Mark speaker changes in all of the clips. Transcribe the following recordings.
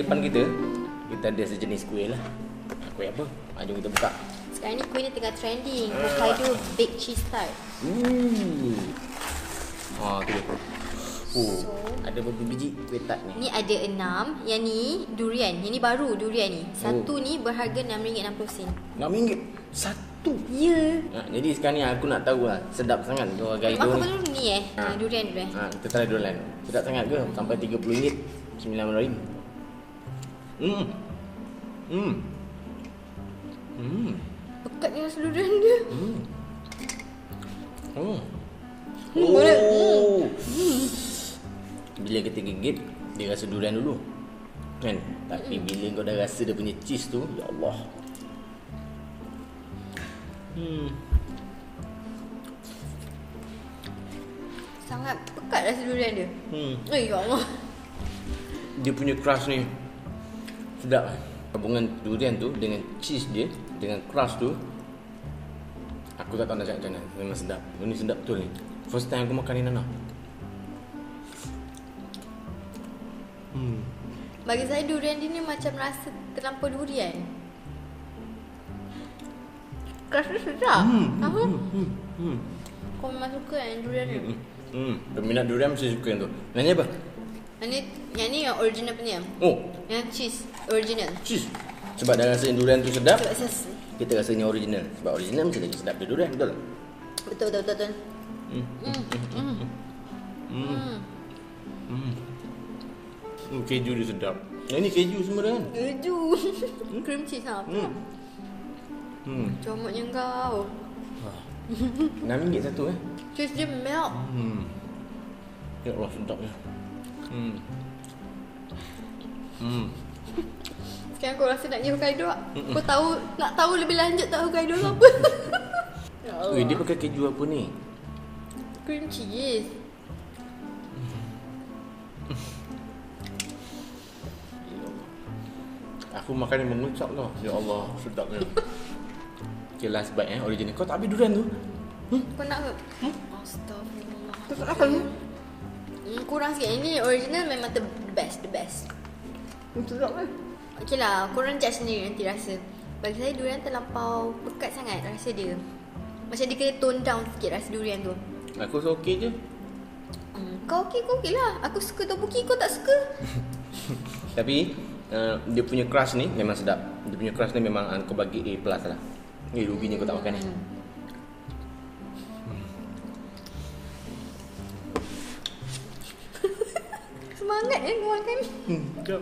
Speaker 1: depan kita kita ada sejenis kuih lah. Kuih apa? Ha, jom kita buka.
Speaker 2: Sekarang ni kuih ni tengah trending. Hokkaido baked cheese tart.
Speaker 1: Ooh. Ha, tu dia. Oh,
Speaker 2: So-
Speaker 1: ada beberapa biji kuih tart ni.
Speaker 2: Ni ada enam. Yang ni durian. Yang ni baru durian ni. Satu
Speaker 1: Oh.
Speaker 2: ni berharga RM6.60.
Speaker 1: RM6 satu.
Speaker 2: Ya.
Speaker 1: Ha, jadi sekarang ni aku nak tahu lah sedap sangat ke Hokkaido
Speaker 2: Makan
Speaker 1: ni.
Speaker 2: dulu ni eh.
Speaker 1: Ha.
Speaker 2: Durian dulu eh.
Speaker 1: Ha, kita try lah. Sedap sangat ke? Sampai RM30. RM9. Hmm. Hmm. Hmm.
Speaker 2: Pekat rasa durian dia.
Speaker 1: Hmm. Oh.
Speaker 2: Hmm.
Speaker 1: Oh. Bila kita gigit, dia rasa durian dulu. Kan? Tapi bila kau dah rasa dia punya cheese tu, ya Allah. Hmm.
Speaker 2: Sangat pekat rasa durian dia.
Speaker 1: Hmm.
Speaker 2: Eh, ya Allah.
Speaker 1: Dia punya crust ni sedap. Gabungan durian tu dengan cheese dia, dengan crust tu Aku tak tahu nak cakap macam mana Memang sedap Ini sedap betul ni First time aku makan ni Nana Hmm
Speaker 2: Bagi saya durian dia ni macam rasa terlampau durian. Keras dia sedap.
Speaker 1: Hmm,
Speaker 2: Apa?
Speaker 1: Hmm Hmm
Speaker 2: Kau memang suka yang durian ni.
Speaker 1: Hmm, hmm. Peminat durian mesti suka yang tu ni apa?
Speaker 2: Yang ni, yang ni yang original punya.
Speaker 1: Oh
Speaker 2: Yang cheese original.
Speaker 1: Cheese Sebab dah rasa durian tu sedap
Speaker 2: Sebab saya
Speaker 1: Kita rasanya original Sebab original mesti lagi sedap dia durian Betul tak?
Speaker 2: betul betul betul. betul.
Speaker 1: Hmm
Speaker 2: Hmm. Hmm.
Speaker 1: Hmm
Speaker 2: Hmm.
Speaker 1: Hmm. Hmm, keju dia sedap. Yang ni keju semua dah kan?
Speaker 2: Keju. Cream cheese ha.
Speaker 1: Hmm. Hmm.
Speaker 2: Comotnya kau.
Speaker 1: RM6 satu eh.
Speaker 2: Cheese dia melt.
Speaker 1: Hmm. Ya Allah sedapnya. Hmm. Hmm.
Speaker 2: Sekarang kau rasa nak pergi Hokkaido tak?
Speaker 1: Mm-mm.
Speaker 2: Kau tahu, nak tahu lebih lanjut tak Hokkaido tu apa? ya Allah.
Speaker 1: Weh, dia pakai keju apa ni?
Speaker 2: Cream cheese.
Speaker 1: Aku makan ni mengucap tau. Ya Allah, sedapnya. Okay, last bite eh, original. Kau tak habis durian tu?
Speaker 2: Kau nak ke? Astagfirullah.
Speaker 1: Kau tak makan ni?
Speaker 2: Hmm, kurang sikit. Ini original memang the best, the best.
Speaker 1: Sedap eh.
Speaker 2: Okey lah, korang judge sendiri nanti rasa. Bagi saya durian terlampau pekat sangat rasa dia. Macam dia kena tone down sikit rasa durian tu.
Speaker 1: Aku rasa okey je.
Speaker 2: Hmm, kau okey, kau okey lah. Aku suka topoki, kau tak suka.
Speaker 1: Tapi uh, dia punya crust ni memang sedap. Dia punya crust ni memang uh, kau bagi A plus lah. Eh ruginya kau tak makan ni.
Speaker 2: Hmm. Semangat eh kau makan.
Speaker 1: Hmm. Jom.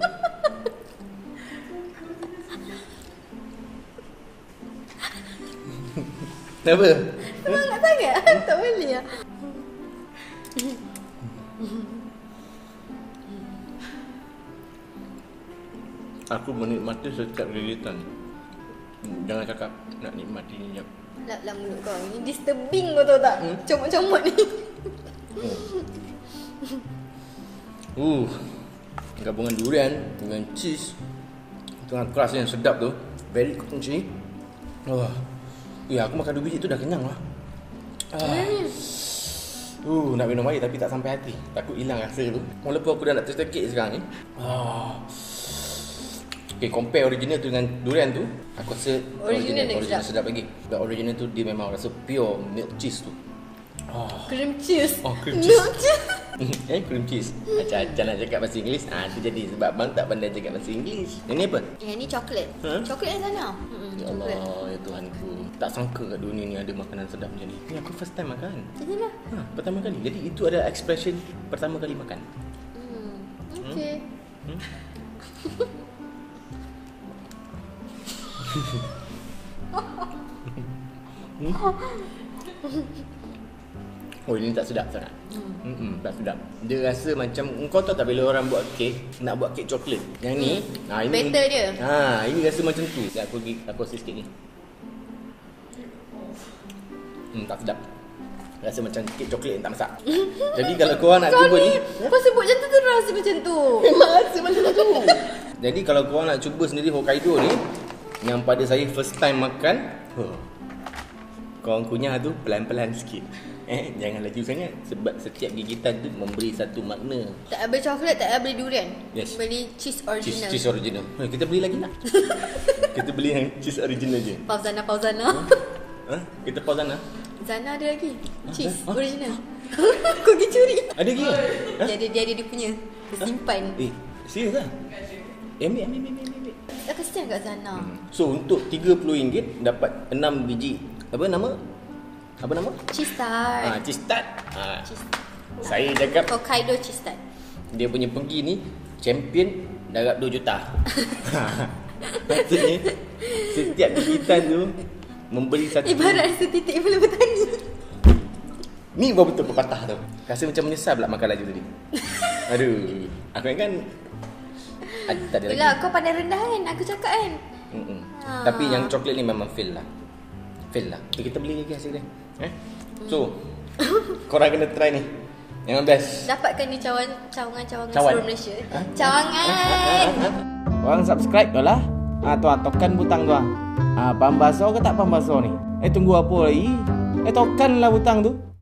Speaker 1: Kenapa?
Speaker 2: Semangat sangat. tak boleh lah.
Speaker 1: Aku menikmati setiap gigitan. Jangan cakap nak nikmati ni jap.
Speaker 2: Lap lah mulut kau. Ini disturbing kau tahu tak?
Speaker 1: Hmm.
Speaker 2: Comot-comot ni.
Speaker 1: Uh, gabungan durian dengan cheese dengan crust yang sedap tu, very crunchy. Wah. Ya, aku makan dua biji tu dah kenyang lah. Ah. Uh, nak minum air tapi tak sampai hati. Takut hilang rasa tu. Walaupun aku dah nak tertekik sekarang ni. Ah. Okay, compare original tu dengan durian tu, aku rasa
Speaker 2: Original lagi
Speaker 1: original
Speaker 2: sedap.
Speaker 1: sedap lagi. Sebab original tu dia memang rasa pure milk cheese tu. Ah.
Speaker 2: Cream cheese.
Speaker 1: Oh, cream
Speaker 2: Milk
Speaker 1: cheese. eh, cream cheese. Macam-macam nak cakap bahasa Inggeris. Ah, tu jadi sebab bang tak pandai cakap bahasa Inggeris. Yang ni apa?
Speaker 2: Yang ni coklat.
Speaker 1: Ha?
Speaker 2: Coklat yang sana. Hmm,
Speaker 1: Ya
Speaker 2: coklat.
Speaker 1: Allah, ya Tuhanku. Tak sangka kat dunia ni ada makanan sedap macam ni. Ni aku first time makan.
Speaker 2: Inilah.
Speaker 1: Ha, pertama kali. Jadi itu adalah expression pertama kali makan.
Speaker 2: Hmm. Okay.
Speaker 1: Hmm? Oh ini tak sedap sangat. Hmm. Hmm, tak sedap. Dia rasa macam kau tahu tak bila orang buat kek, nak buat kek coklat. Yang ni,
Speaker 2: Hmm.
Speaker 1: ha ini
Speaker 2: Batter dia.
Speaker 1: Ha, ini rasa macam tu. Sekejap aku pergi aku rasa sikit ni. Hmm, tak sedap. Rasa macam kek coklat yang tak masak. Jadi kalau kau nak
Speaker 2: Kau
Speaker 1: cuba
Speaker 2: ni,
Speaker 1: ni,
Speaker 2: kau sebut macam tu tu rasa macam tu.
Speaker 1: memang rasa macam tu. Jadi kalau kau nak cuba sendiri Hokkaido ni, yang pada saya first time makan, huh, kau kunyah tu pelan-pelan sikit. Eh, jangan laju sangat sebab setiap gigitan tu memberi satu makna.
Speaker 2: Tak beli coklat, tak beli durian.
Speaker 1: Yes.
Speaker 2: Beli cheese
Speaker 1: Cheese,
Speaker 2: original.
Speaker 1: cheese original. Eh, kita beli lagi nak? kita beli yang cheese original je.
Speaker 2: Pauzana, pauzana.
Speaker 1: Ha? Kita pause sana.
Speaker 2: Zana ada lagi. Cheese
Speaker 1: Ha?
Speaker 2: original. Kau pergi curi.
Speaker 1: Ada lagi? Ha?
Speaker 2: Dia ada, dia ada dia punya. Dia simpan.
Speaker 1: Eh, serius? Eh, ambil, ambil, ambil, ambil, ambil.
Speaker 2: Tak kesian kat Zana.
Speaker 1: So, untuk RM30 dapat 6 biji. Apa nama? Apa nama?
Speaker 2: Cheese tart.
Speaker 1: Ah, cheese tart. Ah,
Speaker 2: Cheese
Speaker 1: saya cakap
Speaker 2: Hokkaido cheese tart.
Speaker 1: dia punya pergi ni champion darab 2 juta. Maksudnya setiap gigitan tu memberi satu
Speaker 2: Ibarat setitik bola bertani.
Speaker 1: Ni baru betul pepatah tu. Rasa macam menyesal pula makan laju tadi. Aduh, aku kan ada, tak ada lagi.
Speaker 2: Yelah kau pandai rendah kan Aku cakap kan
Speaker 1: Mm-mm.
Speaker 2: Ah.
Speaker 1: Tapi yang coklat ni memang fail lah. Fail lah. Kita beli lagi hasil dia. Eh? So, korang kena try ni. Yang best.
Speaker 2: Dapatkan di cawan cawangan-cawangan
Speaker 1: Cawan.
Speaker 2: seluruh Malaysia
Speaker 1: Ha?
Speaker 2: Cawangan
Speaker 1: Orang subscribe lah. Ah tu ah, tekan butang tu ah. Ah pam baso ke tak pam baso ni? Eh tunggu apa lagi? Eh tekan lah butang tu.